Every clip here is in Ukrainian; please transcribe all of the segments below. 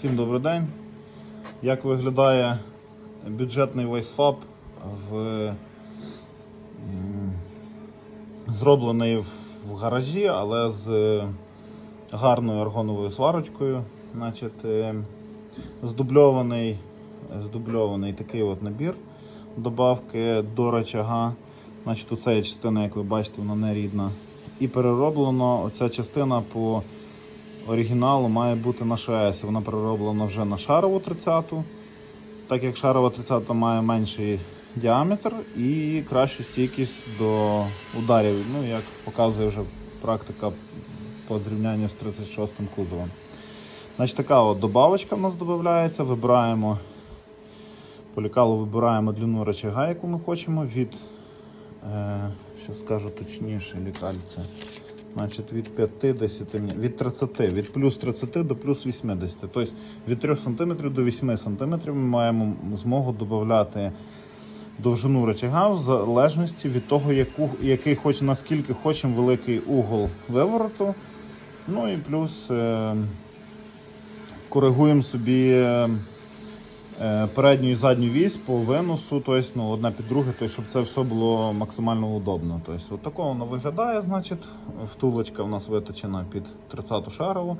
Всім добрий день. Як виглядає бюджетний вейсфаб в зроблений в гаражі, але з гарною аргоновою сварочкою. Значить, е, здубльований, здубльований такий от набір добавки до рычага. Значить, оця є частина, як ви бачите, вона не рідна. І перероблено оця частина по оригіналу має бути на ШС. Вона перероблена вже на шарову 30-ту. Так як шарова 30 має менший діаметр і кращу стійкість до ударів, ну як показує вже практика по зрівнянню з 36-м кузовом. Значить, така от добавочка в нас додається. Вибираємо по вибираємо длину рычага, яку ми хочемо від, е, що скажу точніше, лікальце. Значить, від 50, ні, від 30, від плюс 30 до плюс 80. Тобто від 3 см до 8 см ми маємо змогу додати довжину рычага в залежності від того, яку, який хоч, наскільки хочемо великий угол вивороту. Ну і плюс е, коригуємо собі е, передню і задню вісь по виносу, тобто, ну, одна під друге, тобто, щоб це все було максимально удобно. Тобто, от такого воно виглядає, значить, втулочка у нас виточена під 30-ту шарову,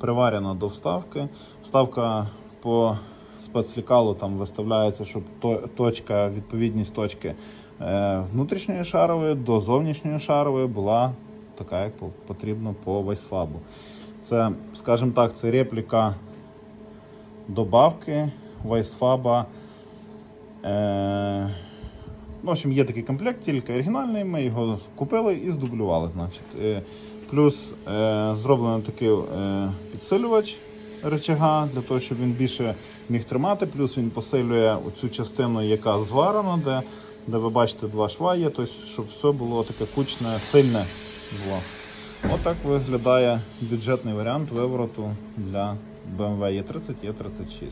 приварена до вставки. Вставка по спецлікалу там виставляється, щоб точка, відповідність точки е, внутрішньої шарової до зовнішньої шарової була така, як потрібно по вайсфабу. Це, скажімо так, це репліка добавки вайсфаба. Е, ну, в общем, є такий комплект, тільки оригінальний. Ми його купили і здублювали. Значить. Е, плюс е, зроблено такий е, підсилювач рычага, для того, щоб він більше міг тримати. Плюс він посилює цю частину, яка зварена, де, де ви бачите два шва є, тобто, щоб все було таке кучне, сильне було. Отак виглядає бюджетний варіант вивороту для BMW E30 E36.